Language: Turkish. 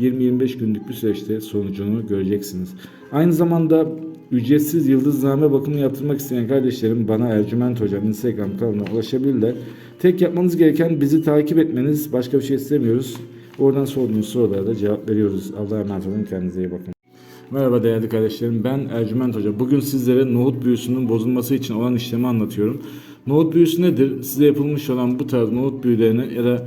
20-25 günlük bir süreçte sonucunu göreceksiniz. Aynı zamanda ücretsiz yıldızname bakımı yaptırmak isteyen kardeşlerim bana Ercüment Hocam Instagram kanalına ulaşabilirler. Tek yapmanız gereken bizi takip etmeniz. Başka bir şey istemiyoruz. Oradan sorduğunuz sorulara da cevap veriyoruz. Allah'a emanet olun. Kendinize iyi bakın. Merhaba değerli kardeşlerim. Ben Ercüment Hoca. Bugün sizlere nohut büyüsünün bozulması için olan işlemi anlatıyorum. Nohut büyüsü nedir? Size yapılmış olan bu tarz nohut büyülerini ya da